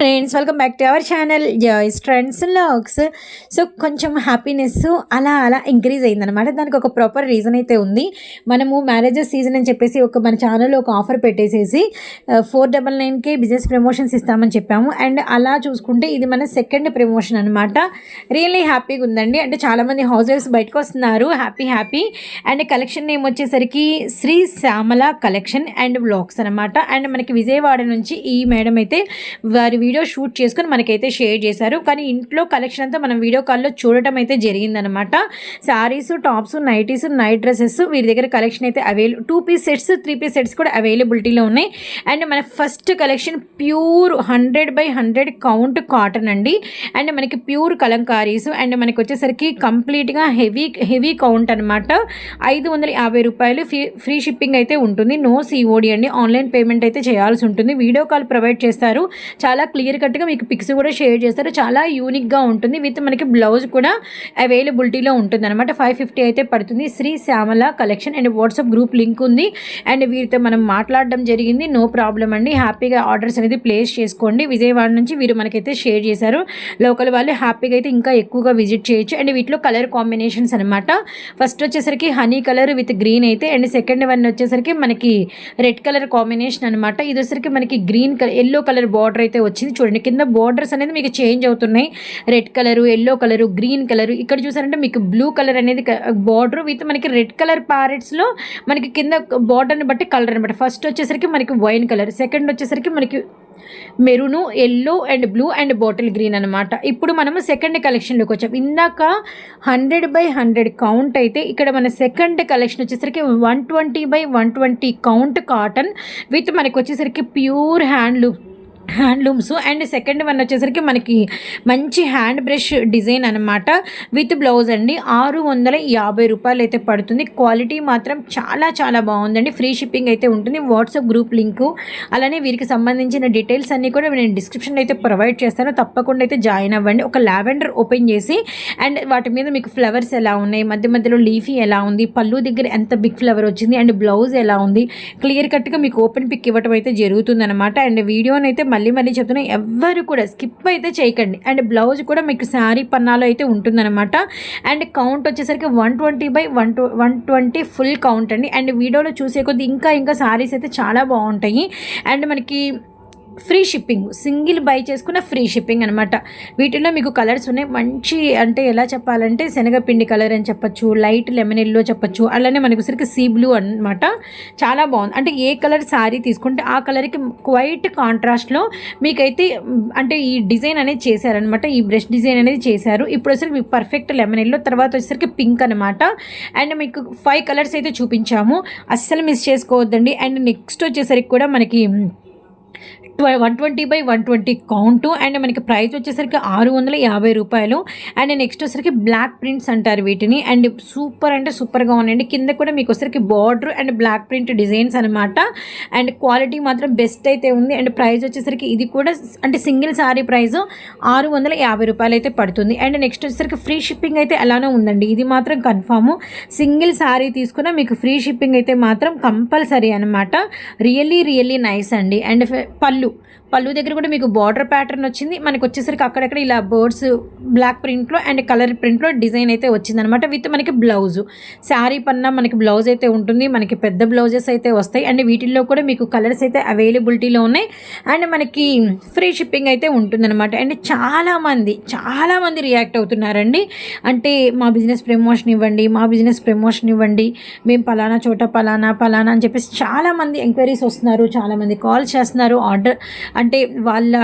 Friends welcome back to our channel. Joyce trends vlogs so కొంచెం happiness అలా అలా increase అయిందనమాట దానికి ఒక ప్రాపర్ రీజన్ అయితే ఉంది. మనము మ్యారేజెస్ సీజన్ అని చెప్పేసి ఒక మన ఛానల్లో ఒక ఆఫర్ పెట్టేసేసి ఫోర్ డబల్ నైన్కే బిజినెస్ ప్రమోషన్స్ ఇస్తామని చెప్పాము. అండ్ అలా చూసుకుంటే ఇది మన సెకండ్ ప్రమోషన్ అనమాట రియల్లీ హ్యాపీగా ఉందండి. అంటే చాలామంది హౌస్ వైఫ్స్ బయటకు వస్తున్నారు. Happy happy and collection name వచ్చేసరికి Sri Shyamala collection and vlogs అనమాట అండ్ మనకి విజయవాడ నుంచి ఈ మేడం అయితే వారి వీడియో షూట్ చేసుకొని మనకైతే షేర్ చేశారు. కానీ ఇంట్లో కలెక్షన్ అంతా మనం వీడియో కాల్లో చూడటం అయితే జరిగిందనమాట sarees tops nighties night dresses వీరి దగ్గర కలెక్షన్ అయితే available two piece sets three piece sets కూడా అవైలబిలిటీలో ఉన్నాయి. అండ్ మన first collection pure hundred by hundred count cotton అండి. అండ్ మనకి ప్యూర్ కలంకారీస్ అండ్ మనకి వచ్చేసరికి కంప్లీట్గా హెవీ హెవీ కౌంట్ అనమాట ఐదు వందల యాభై రూపాయలు ఫ్రీ ఫ్రీ షిప్పింగ్ అయితే ఉంటుంది. నో సిఓడి అండి. ఆన్లైన్ పేమెంట్ అయితే చేయాల్సి ఉంటుంది. వీడియో కాల్ ప్రొవైడ్ చేస్తారు. చాలా క్లియర్ కట్గా మీకు పిక్స్ కూడా షేర్ చేస్తారు. చాలా యూనిక్గా ఉంటుంది. విత్ మనకి బ్లౌజ్ కూడా అవైలబిలిటీలో ఉంటుంది అనమాట ఫైవ్ ఫిఫ్టీ అయితే పడుతుంది. Sri Shyamala collection and WhatsApp group link ఉంది. అండ్ వీరితో మనం మాట్లాడడం జరిగింది. నో ప్రాబ్లం అండి. హ్యాపీగా ఆర్డర్స్ అనేది ప్లేస్ చేసుకోండి. విజయవాడ నుంచి వీరు మనకైతే షేర్ చేశారు. లోకల్ వాళ్ళు హ్యాపీగా అయితే ఇంకా ఎక్కువగా విజిట్ చేయొచ్చు. అండ్ వీటిలో కలర్ కాంబినేషన్స్ అనమాట ఫస్ట్ వచ్చేసరికి హనీ కలర్ విత్ గ్రీన్ అయితే. అండ్ సెకండ్ వన్ వచ్చేసరికి మనకి రెడ్ కలర్ కాంబినేషన్ అనమాట ఇది వచ్చేసరికి మనకి green colour yellow colour border అయితే వచ్చింది. చూడండి కింద బోర్డర్స్ అనేది మీకు చేంజ్ అవుతున్నాయి. Red colour yellow colour green colour ఇక్కడ చూసారంటే మీకు బ్లూ కలర్ అనేది బార్డర్ విత్ మనకి రెడ్ కలర్ ప్యారెట్స్లో మనకి కింద బార్డర్ని బట్టి కలర్ అనమాట ఫస్ట్ వచ్చేసరికి మనకి వైన్ కలర్ సెకండ్ వచ్చేసరికి మనకి maroon yellow and blue and bottle green అనమాట ఇప్పుడు మనము సెకండ్ కలెక్షన్లోకి వచ్చాం. ఇందాక హండ్రెడ్ బై హండ్రెడ్ కౌంట్ అయితే ఇక్కడ మన సెకండ్ కలెక్షన్ వచ్చేసరికి one twenty by one twenty count cotton with మనకి వచ్చేసరికి pure handloom handlooms. And second one వచ్చేసరికి మనకి మంచి హ్యాండ్ బ్రష్ డిజైన్ అనమాట విత్ బ్లౌజ్ అండి. ఆరు వందల యాభై రూపాయలు అయితే పడుతుంది. క్వాలిటీ మాత్రం చాలా చాలా బాగుందండి. ఫ్రీ షిప్పింగ్ అయితే ఉంటుంది. WhatsApp group link. అలానే వీరికి సంబంధించిన డీటెయిల్స్ అన్నీ కూడా నేను డిస్క్రిప్షన్లో అయితే ప్రొవైడ్ చేస్తాను. తప్పకుండా అయితే జాయిన్ అవ్వండి. ఒక లావెండర్ ఓపెన్ చేసి అండ్ వాటి మీద మీకు ఫ్లవర్స్ ఎలా ఉన్నాయి? మధ్య మధ్యలో లీఫీ ఎలా ఉంది? పళ్ళు దగ్గర ఎంత బిగ్ ఫ్లవర్ వచ్చింది? అండ్ బ్లౌజ్ ఎలా ఉంది? క్లియర్ కట్గా మీకు ఓపెన్ పిక్ ఇవ్వటం అయితే జరుగుతుందన్నమాట. అండ్ వీడియోనైతే మళ్ళీ మళ్ళీ చెప్తున్నా ఎవ్వరు కూడా స్కిప్ అయితే చేయకండి. అండ్ బ్లౌజ్ కూడా మీకు శారీ పన్నాలో అయితే ఉంటుందన్నమాట. అండ్ కౌంట్ వచ్చేసరికి one twenty by one two one twenty full count అండి. అండ్ వీడియోలో చూసే కొద్ది ఇంకా ఇంకా శారీస్ అయితే చాలా బాగుంటాయి. అండ్ మనకి ఫ్రీ షిప్పింగ్ సింగిల్ బై చేసుకున్న ఫ్రీ షిప్పింగ్ అనమాట వీటిలో మీకు కలర్స్ ఉన్నాయి. మంచి అంటే ఎలా చెప్పాలంటే శనగపిండి కలర్ అని చెప్పచ్చు లైట్ లెమన్ ఎల్లో చెప్పచ్చు అలానే మనకు సరికి సీ బ్లూ అనమాట చాలా బాగుంది. అంటే ఏ కలర్ శారీ తీసుకుంటే ఆ కలర్కి క్వైట్ కాంట్రాస్ట్లో మీకైతే అంటే ఈ డిజైన్ అనేది చేశారనమాట ఈ బ్రష్ డిజైన్ అనేది చేశారు. ఇప్పుడు వచ్చేసరికి మీకు పర్ఫెక్ట్ లెమన్ ఎల్లో తర్వాత వచ్చేసరికి పింక్ అనమాట అండ్ మీకు ఫైవ్ కలర్స్ అయితే చూపించాము. అస్సలు మిస్ చేసుకోవద్దండి. అండ్ నెక్స్ట్ వచ్చేసరికి కూడా మనకి one twenty by one twenty count and మనకి ప్రైస్ వచ్చేసరికి ఆరు వందల యాభై రూపాయలు. అండ్ నెక్స్ట్ వచ్చేసరికి బ్లాక్ ప్రింట్స్ అంటారు వీటిని. అండ్ సూపర్ అంటే సూపర్గా ఉన్నాయండి. కింద కూడా మీకు వచ్చేసరికి border and block print designs అనమాట అండ్ క్వాలిటీ మాత్రం బెస్ట్ అయితే ఉంది. అండ్ ప్రైస్ వచ్చేసరికి ఇది కూడా అంటే సింగిల్ సారీ ప్రైస్ ఆరు వందల యాభై రూపాయలు అయితే పడుతుంది. అండ్ నెక్స్ట్ వచ్చేసరికి ఫ్రీ షిప్పింగ్ అయితే ఎలానో ఉందండి. ఇది మాత్రం కన్ఫాము సింగిల్ సారీ తీసుకున్న మీకు ఫ్రీ షిప్పింగ్ అయితే మాత్రం కంపల్సరీ అనమాట రియల్లీ రియల్లీ నైస్ అండి. అండ్ పళ్ళు. Brasil. పళ్ళు దగ్గర కూడా మీకు బార్డర్ ప్యాటర్న్ వచ్చింది. మనకి వచ్చేసరికి అక్కడక్కడ ఇలా బర్డ్స్ బ్లాక్ ప్రింట్లో అండ్ కలర్ ప్రింట్లో డిజైన్ అయితే వచ్చిందనమాట. విత్ మనకి బ్లౌజు శారీ పన్నా మనకి బ్లౌజ్ అయితే ఉంటుంది. మనకి పెద్ద బ్లౌజెస్ అయితే వస్తాయి. అండ్ వీటిల్లో కూడా మీకు కలర్స్ అయితే అవైలబిలిటీలో ఉన్నాయి. అండ్ మనకి ఫ్రీ షిప్పింగ్ అయితే ఉంటుందన్నమాట అండ్ చాలామంది చాలామంది రియాక్ట్ అవుతున్నారండి. అంటే మా బిజినెస్ ప్రమోషన్ ఇవ్వండి మా బిజినెస్ ప్రమోషన్ ఇవ్వండి. మేము పలానా చోట పలానా పలానా అని చెప్పేసి చాలామంది ఎంక్వైరీస్ వస్తున్నారు. చాలామంది కాల్ చేస్తున్నారు. ఆర్డర్ అంటే వాళ్ళ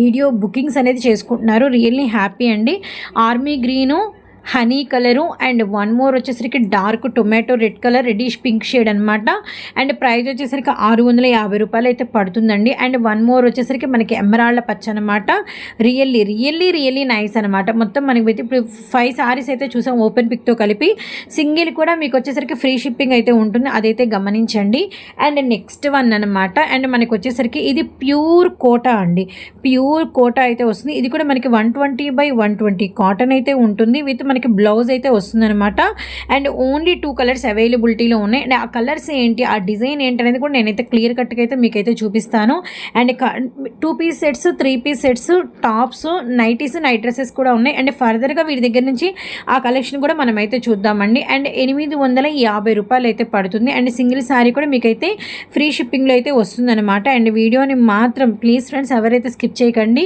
వీడియో బుకింగ్స్ అనేది చేసుకుంటున్నారు. రియల్లీ హ్యాపీ అండి. Army green honey colour and one more వచ్చేసరికి dark tomato red colour reddish pink shade అనమాట అండ్ ప్రైస్ వచ్చేసరికి ఆరు వందల యాభై రూపాయలు అయితే పడుతుందండి. అండ్ వన్ మోర్ వచ్చేసరికి మనకి ఎమరాళ్ళ పచ్చ అనమాట రియల్లీ రియల్లీ రియల్లీ నైస్ అనమాట మొత్తం మనకి అయితే ఇప్పుడు ఫైవ్ సారీస్ అయితే చూసాం ఓపెన్ పిక్తో కలిపి. సింగిల్ కూడా మీకు వచ్చేసరికి ఫ్రీ షిప్పింగ్ అయితే ఉంటుంది. అదైతే గమనించండి. అండ్ నెక్స్ట్ వన్ అనమాట అండ్ మనకి వచ్చేసరికి ఇది ప్యూర్ కోటా అండి. ప్యూర్ కోటా అయితే వస్తుంది. ఇది కూడా మనకి one twenty by one twenty cotton అయితే ఉంటుంది. విత్ మనకి బ్లౌజ్ అయితే వస్తుందన్నమాట. అండ్ ఓన్లీ టూ కలర్స్ అవైలబిలిటీలో ఉన్నాయి. అండ్ ఆ కలర్స్ ఏంటి ఆ డిజైన్ ఏంటి అనేది కూడా నేనైతే క్లియర్ కట్గా అయితే మీకైతే చూపిస్తాను. And two piece sets three piece sets tops nighties night dresses కూడా ఉన్నాయి. అండ్ ఫర్దర్గా వీరి దగ్గర నుంచి ఆ కలెక్షన్ కూడా మనమైతే చూద్దామండి. అండ్ ఎనిమిది వందల యాభై రూపాయలు అయితే పడుతుంది. అండ్ సింగిల్ శారీ కూడా మీకైతే ఫ్రీ షిప్పింగ్లో అయితే వస్తుందన్నమాట. అండ్ వీడియోని మాత్రం ప్లీజ్ ఫ్రెండ్స్ ఎవరైతే స్కిప్ చేయకండి.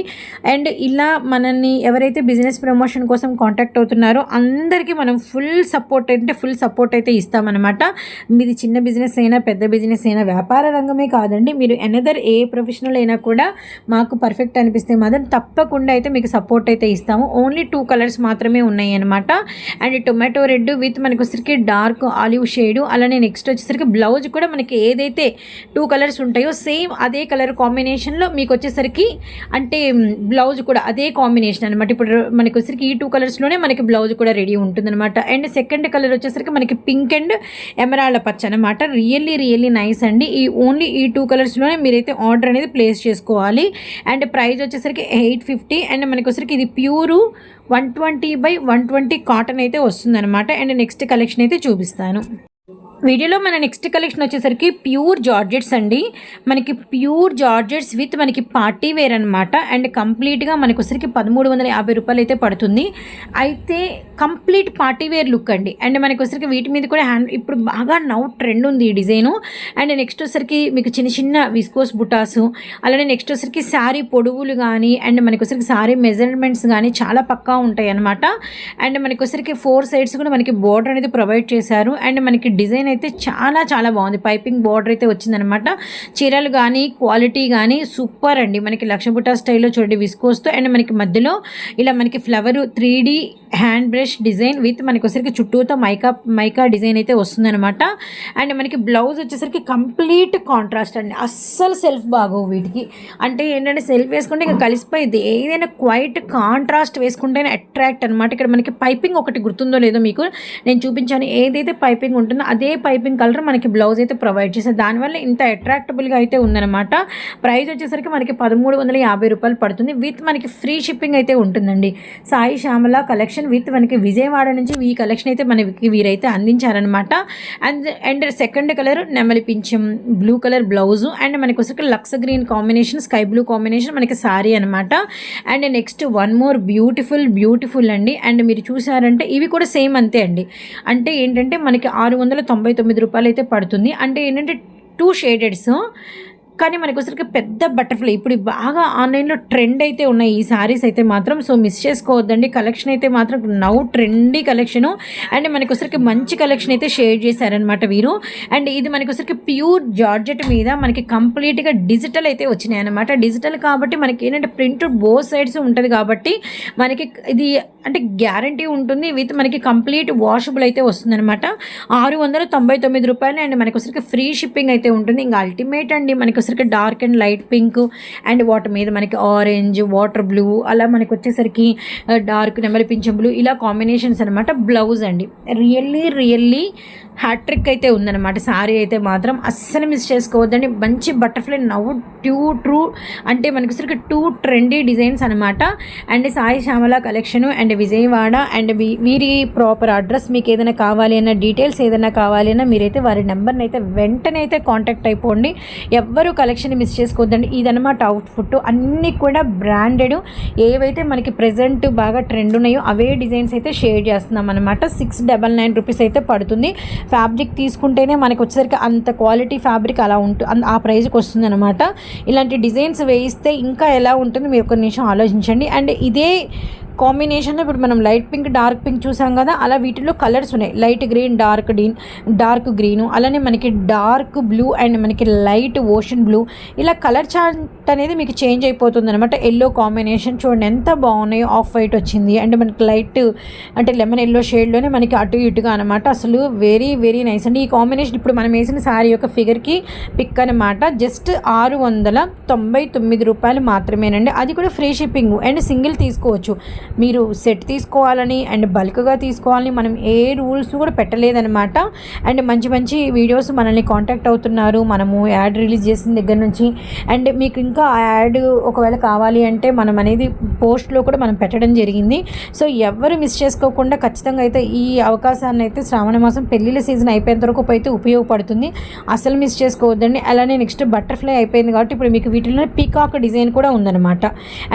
అండ్ ఇలా మనల్ని ఎవరైతే బిజినెస్ ప్రమోషన్ కోసం కాంటాక్ట్ అవుతున్నారో అందరికీ మనం ఫుల్ సపోర్ట్ అంటే ఫుల్ సపోర్ట్ అయితే ఇస్తామన్నమాట. మీది చిన్న బిజినెస్ అయినా పెద్ద బిజినెస్ అయినా వ్యాపార రంగమే కాదండి. మీరు ఎనదర్ ఏ ప్రొఫెషనల్ అయినా కూడా మాకు పర్ఫెక్ట్ అనిపిస్తే మాత్రం తప్పకుండా అయితే మీకు సపోర్ట్ అయితే ఇస్తాము. ఓన్లీ టూ కలర్స్ మాత్రమే ఉన్నాయి అనమాట అండ్ టొమాటో రెడ్ విత్ మనకు వచ్చేసరికి డార్క్ ఆలివ్ షేడ్ అలానే నెక్స్ట్ వచ్చేసరికి బ్లౌజ్ కూడా మనకి ఏదైతే టూ కలర్స్ ఉంటాయో సేమ్ అదే కలర్ కాంబినేషన్లో మీకు వచ్చేసరికి అంటే బ్లౌజ్ కూడా అదే కాంబినేషన్ అనమాట ఇప్పుడు మనకి వచ్చేసరికి ఈ టూ కలర్స్లోనే మనకి బ్లౌజ్ కూడా రెడీ ఉంటుందన్నమాట. అండ్ సెకండ్ కలర్ వచ్చేసరికి మనకి పింక్ అండ్ ఎమరాళ్ళ పచ్చ అనమాట రియల్లీ రియల్లీ నైస్ అండి. ఈ ఓన్లీ ఈ టూ కలర్స్లోనే మీరైతే ఆర్డర్ అనేది ప్లేస్ చేసుకోవాలి. అండ్ ప్రైస్ వచ్చేసరికి ఎయిట్ ఫిఫ్టీ అండ్ మనకి వచ్చరికి ఇది pure one twenty by one twenty cotton అయితే వస్తుందన్నమాట. అండ్ నెక్స్ట్ కలెక్షన్ అయితే చూపిస్తాను. వీడియోలో మన నెక్స్ట్ కలెక్షన్ వచ్చేసరికి ప్యూర్ జార్జెట్స్ అండి. మనకి ప్యూర్ జార్జెట్స్ విత్ మనకి పార్టీ వేర్ అనమాట అండ్ కంప్లీట్గా మనకు వచ్చరికి పదమూడు వందల యాభై రూపాయలు అయితే పడుతుంది. అయితే కంప్లీట్ పార్టీ వేర్ లుక్ అండి. అండ్ మనకు వచ్చరికి వీటి మీద కూడా హ్యాండ్ ఇప్పుడు బాగా నౌ ట్రెండ్ ఉంది ఈ డిజైను. అండ్ నెక్స్ట్ వచ్చరికి మీకు చిన్న చిన్న విస్కోస్ బుటాసు. అలానే నెక్స్ట్ వచ్చరికి శారీ పొడవులు కానీ అండ్ మనకు వచ్చరికి శారీ మెజర్మెంట్స్ కానీ చాలా పక్కా ఉంటాయి అనమాట అండ్ మనకు వచ్చరికి ఫోర్ సైడ్స్ కూడా మనకి బోర్డర్ అనేది ప్రొవైడ్ చేశారు. అండ్ మనకి డిజైన్ అయితే చాలా చాలా బాగుంది. పైపింగ్ బార్డర్ అయితే వచ్చిందనమాట. చీరలు కానీ క్వాలిటీ కానీ సూపర్ అండి. మనకి లక్షబుట్ట స్టైల్లో చూడండి విస్కోస్తో అండ్ మనకి మధ్యలో ఇలా మనకి flower three hand brush design with మనకి వచ్చేసరికి చుట్టూతో మైకా మైకా డిజైన్ అయితే వస్తుందనమాట. అండ్ మనకి బ్లౌజ్ వచ్చేసరికి కంప్లీట్ కాంట్రాస్ట్ అండి. అస్సలు సెల్ఫ్ బాగోవు వీటికి. అంటే ఏంటంటే సెల్ఫ్ వేసుకుంటే ఇంకా కలిసిపోయింది. ఏదైనా క్వైట్ కాంట్రాస్ట్ వేసుకుంటేనే అట్రాక్ట్ అనమాట. ఇక్కడ మనకి పైపింగ్ ఒకటి గుర్తుందో లేదో మీకు నేను చూపించాను. ఏదైతే పైపింగ్ ఉంటుందో అదే పైపింగ్ కలర్ మనకి బ్లౌజ్ అయితే ప్రొవైడ్ చేశారు. దానివల్ల ఇంత అట్రాక్టబుల్గా అయితే ఉందన్నమాట. ప్రైస్ వచ్చేసరికి మనకి పదమూడు వందల యాభై రూపాయలు పడుతుంది. విత్ మనకి ఫ్రీ షిప్పింగ్ అయితే ఉంటుందండి. సాయి శ్యామల కలెక్షన్ విత్ మనకి విజయవాడ నుంచి ఈ కలెక్షన్ అయితే మనకి వీరైతే అందించారనమాట అండ్ అండ్ సెకండ్ కలర్ నెమలి పింఛం బ్లూ కలర్ బ్లౌజు అండ్ మనకి వచ్చరికి lux green combination sky blue combination మనకి సారీ అనమాట and next one more beautiful beautiful అండి. అండ్ మీరు చూసారంటే ఇవి కూడా సేమ్ అంతే అండి. అంటే ఏంటంటే మనకి ఆరు వందల తొంభై తొమ్మిది రూపాయలు అయితే పడుతుంది. అంటే ఏంటంటే టూ షేడెడ్స్ కానీ మనకు వచ్చరికి పెద్ద బటర్ఫ్లై. ఇప్పుడు బాగా ఆన్లైన్లో ట్రెండ్ అయితే ఉన్నాయి. ఈ శారీస్ అయితే మాత్రం సో మిస్ చేసుకోవద్దండి. కలెక్షన్ అయితే మాత్రం నౌ ట్రెండీ కలెక్షను. అండ్ మనకు వచ్చరికి మంచి కలెక్షన్ అయితే షేర్ చేశారనమాట వీరు. అండ్ ఇది మనకు వచ్చరికి ప్యూర్ జార్జెట్ మీద మనకి కంప్లీట్గా డిజిటల్ అయితే వచ్చినాయి అనమాట డిజిటల్ కాబట్టి మనకి ఏంటంటే ప్రింట్ బో సైడ్స్ ఉంటుంది కాబట్టి మనకి ఇది అంటే గ్యారంటీ ఉంటుంది. విత్ మనకి కంప్లీట్ వాషబుల్ అయితే వస్తుందన్నమాట. ఆరు వందల తొంభై తొమ్మిది రూపాయలు అండ్ మనకు వచ్చరికి ఫ్రీ షిప్పింగ్ అయితే ఉంటుంది. ఇంకా అల్టిమేట్ అండి మనకు వచ్చేసరికి dark and light pink and water మీద మనకి ఆరెంజ్ వాటర్ బ్లూ అలా మనకి వచ్చేసరికి డార్క్ నెమలి పింఛం బ్లూ ఇలా కాంబినేషన్స్ అనమాట బ్లౌజ్ అండి. రియల్లీ రియల్లీ హ్యాట్రిక్ అయితే ఉందన్నమాట. సారీ అయితే మాత్రం అస్సలు మిస్ చేసుకోవద్దండి. మంచి బటర్ఫ్లై నవ్వు ట్యూ ట్రూ అంటే మనకి సరికి టూ ట్రెండీ డిజైన్స్ అనమాట and Sai Shyamala collection and Vijayawada and వీరి ప్రాపర్ అడ్రస్ మీకు ఏదైనా కావాలి అన్న డీటెయిల్స్ ఏదైనా కావాలి అన్న మీరైతే వారి నెంబర్ని అయితే వెంటనే అయితే కాంటాక్ట్ అయిపోండి. ఎవ్వరు కలెక్షన్ మిస్ చేసుకోవద్దండి. ఇదనమాట అవుట్ఫుట్ అన్నీ కూడా బ్రాండెడ్ ఏవైతే మనకి ప్రజెంట్ బాగా ట్రెండ్ ఉన్నాయో అవే డిజైన్స్ అయితే షేర్ చేస్తున్నాం అనమాట సిక్స్ డబల్ నైన్ రూపీస్ అయితే పడుతుంది. ఫ్యాబ్రిక్ తీసుకుంటేనే మనకు వచ్చేసరికి అంత క్వాలిటీ ఫ్యాబ్రిక్ అలా ఉంటుంది ఆ ప్రైజ్కి వస్తుంది అనమాట ఇలాంటి డిజైన్స్ వేయిస్తే ఇంకా ఎలా ఉంటుంది మీరు ఒక నిమిషం ఆలోచించండి. అండ్ ఇదే కాంబినేషన్లో ఇప్పుడు మనం లైట్ పింక్ డార్క్ పింక్ చూసాం కదా అలా వీటిలో కలర్స్ ఉన్నాయి. Light green dark dean dark green అలానే మనకి డార్క్ బ్లూ అండ్ మనకి లైట్ ఓషన్ బ్లూ. ఇలా కలర్ చార్ట్ అనేది మీకు చేంజ్ అయిపోతుంది అనమాట ఎల్లో కాంబినేషన్ చూడండి ఎంత బాగున్నాయో ఆఫ్ వైట్ వచ్చింది. అండ్ మనకి లైట్ అంటే లెమన్ ఎల్లో షేడ్లోనే మనకి అటు ఇటుగా అనమాట అసలు వెరీ వెరీ నైస్. అండి ఈ కాంబినేషన్ ఇప్పుడు మనం వేసిన శారీ యొక్క ఫిగర్కి పిక్ అనమాట జస్ట్ ఆరు వందల తొంభై తొమ్మిది రూపాయలు మాత్రమేనండి. అది కూడా ఫ్రీ షిప్పింగ్ అండ్ సింగిల్ తీసుకోవచ్చు. మీరు సెట్ తీసుకోవాలని అండ్ బల్క్గా తీసుకోవాలని మనం ఏ రూల్స్ కూడా పెట్టలేదన్నమాట. అండ్ మంచి మంచి వీడియోస్ మనల్ని కాంటాక్ట్ అవుతున్నారు. మనము యాడ్ రిలీజ్ చేసిన దగ్గర నుంచి అండ్ మీకు ఇంకా ఆ యాడ్ ఒకవేళ కావాలి అంటే మనం అనేది పోస్ట్లో కూడా మనం పెట్టడం జరిగింది. సో ఎవరు మిస్ చేసుకోకుండా ఖచ్చితంగా అయితే ఈ అవకాశాన్ని అయితే శ్రావణ మాసం పెళ్ళిళ్ళ సీజన్ అయిపోయేంత వరకు అయితే ఉపయోగపడుతుంది. అసలు మిస్ చేసుకోవద్దండి. అలానే నెక్స్ట్ బటర్ఫ్లై అయిపోయింది కాబట్టి ఇప్పుడు మీకు వీటిలో పికాక్ డిజైన్ కూడా ఉందన్నమాట.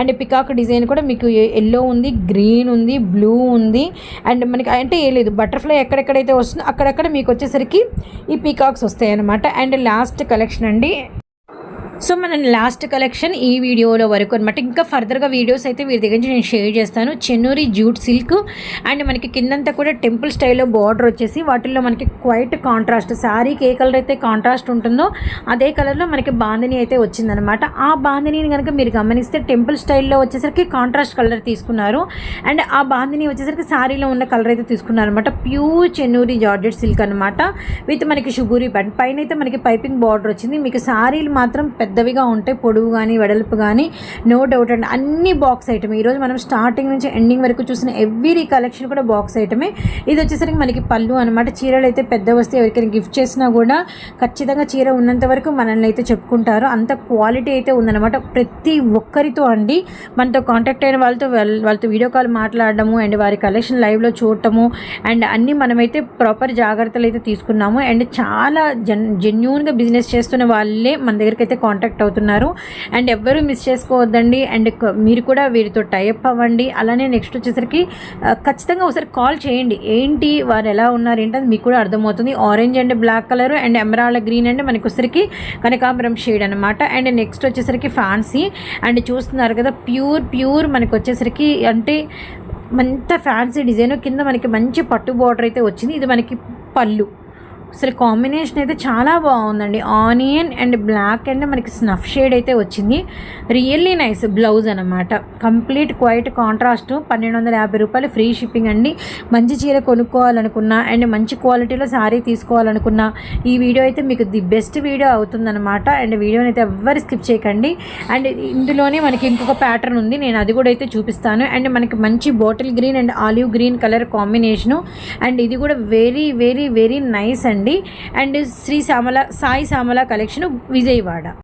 అండ్ పికాక్ డిజైన్ కూడా మీకు ఎల్లో ఉంది. గ్రీన్ ఉంది బ్లూ ఉంది. అండ్ మనకి అంటే ఏ లేదు బటర్ఫ్లై ఎక్కడెక్కడైతే వస్తుందో అక్కడక్కడ మీకు వచ్చేసరికి ఈ పీకాక్స్ వస్తాయి అనమాట అండ్ లాస్ట్ కలెక్షన్ అండి సో మన లాస్ట్ కలెక్షన్ ఈ వీడియోలో వరకు అనమాట ఇంకా ఫర్దర్గా వీడియోస్ అయితే వీరి దగ్గర నుంచి నేను షేర్ చేస్తాను. చెన్నూరి జూట్ సిల్క్ అండ్ మనకి కిందంతా కూడా టెంపుల్ స్టైల్లో బార్డర్ వచ్చేసి వాటిల్లో మనకి క్వైట్ కాంట్రాస్ట్ శారీకి ఏ కలర్ అయితే కాంట్రాస్ట్ ఉంటుందో అదే కలర్లో మనకి బాందిని అయితే వచ్చిందనమాట ఆ బాందిని కనుక మీరు గమనిస్తే టెంపుల్ స్టైల్లో వచ్చేసరికి కాంట్రాస్ట్ కలర్ తీసుకున్నారు. అండ్ ఆ బాందిని వచ్చేసరికి శారీలో ఉన్న కలర్ అయితే తీసుకున్నారు అనమాట ప్యూర్ చెన్నూరి జార్జెట్ సిల్క్ అనమాట విత్ మనకి షుగూరి బన్. పైన అయితే మనకి పైపింగ్ బార్డర్ వచ్చింది. మీకు శారీలు మాత్రం పెద్ద పెద్దవిగా ఉంటాయి పొడవు కానీ వెడల్పు కానీ నో డౌట్ అండి. అన్ని బాక్స్ ఐటమ్ ఈరోజు మనం స్టార్టింగ్ నుంచి ఎండింగ్ వరకు చూసిన ఎవ్రీ కలెక్షన్ కూడా బాక్స్ ఐటమే ఇది వచ్చేసరికి మనకి పళ్ళు అనమాట చీరలు అయితే పెద్ద వస్తే ఎవరికైనా గిఫ్ట్ చేసినా కూడా ఖచ్చితంగా చీర ఉన్నంత వరకు మనల్ని అయితే చెప్పుకుంటారు. అంత క్వాలిటీ అయితే ఉందన్నమాట. ప్రతి ఒక్కరితో అండి. మనతో కాంటాక్ట్ అయిన వాళ్ళతో వాళ్ళ- వాళ్ళతో వీడియో కాల్ మాట్లాడడము అండ్ వారి కలెక్షన్ లైవ్లో చూడటము అండ్ అన్నీ మనమైతే ప్రాపర్ జాగ్రత్తలు అయితే తీసుకున్నాము. అండ్ చాలా జన్ జెన్యున్గా బిజినెస్ చేస్తున్న వాళ్ళే మన దగ్గరికి అయితే కాంటాక్ట్ అవుతున్నారు. అండ్ ఎవ్వరూ మిస్ చేసుకోవద్దండి. అండ్ మీరు కూడా వీరితో టైప్ అవ్వండి. అలానే నెక్స్ట్ వచ్చేసరికి ఖచ్చితంగా ఒకసారి కాల్ చేయండి. ఏంటి వారు ఎలా ఉన్నారు ఏంటి అది మీకు కూడా అర్థమవుతుంది. Orange and black colour and emerald green and మనకి వచ్చేసరికి కనకాంబరం షేడ్ అనమాట అండ్ నెక్స్ట్ వచ్చేసరికి ఫ్యాన్సీ అండ్ చూస్తున్నారు కదా ప్యూర్ ప్యూర్ మనకు వచ్చేసరికి అంటే మంత ఫ్యాన్సీ డిజైన్ కింద మనకి మంచి పట్టు బార్డర్ అయితే వచ్చింది. ఇది మనకి పళ్ళు. అసలు కాంబినేషన్ అయితే చాలా బాగుందండి. ఆనియన్ అండ్ బ్లాక్ అండ్ మనకి స్నఫ్ షేడ్ అయితే వచ్చింది. రియల్లీ నైస్ బ్లౌజ్ అనమాట కంప్లీట్ క్వైట్ కాంట్రాస్ట్ పన్నెండు వందల యాభై రూపాయలు ఫ్రీ షిప్పింగ్ అండి. మంచి చీర కొనుక్కోవాలనుకున్నా అండ్ మంచి క్వాలిటీలో శారీ తీసుకోవాలనుకున్నా ఈ వీడియో అయితే మీకు ది బెస్ట్ వీడియో అవుతుందన్నమాట. అండ్ వీడియోని అయితే ఎవ్వరు స్కిప్ చేయకండి. అండ్ ఇందులోనే మనకి ఇంకొక ప్యాటర్న్ ఉంది. నేను అది కూడా అయితే చూపిస్తాను. అండ్ మనకి మంచి bottle green and olive green colour combination. And ఇది కూడా వెరీ వెరీ వెరీ నైస్ అండి. And Shri Shyamala Sai Shyamala collection Vijayawada.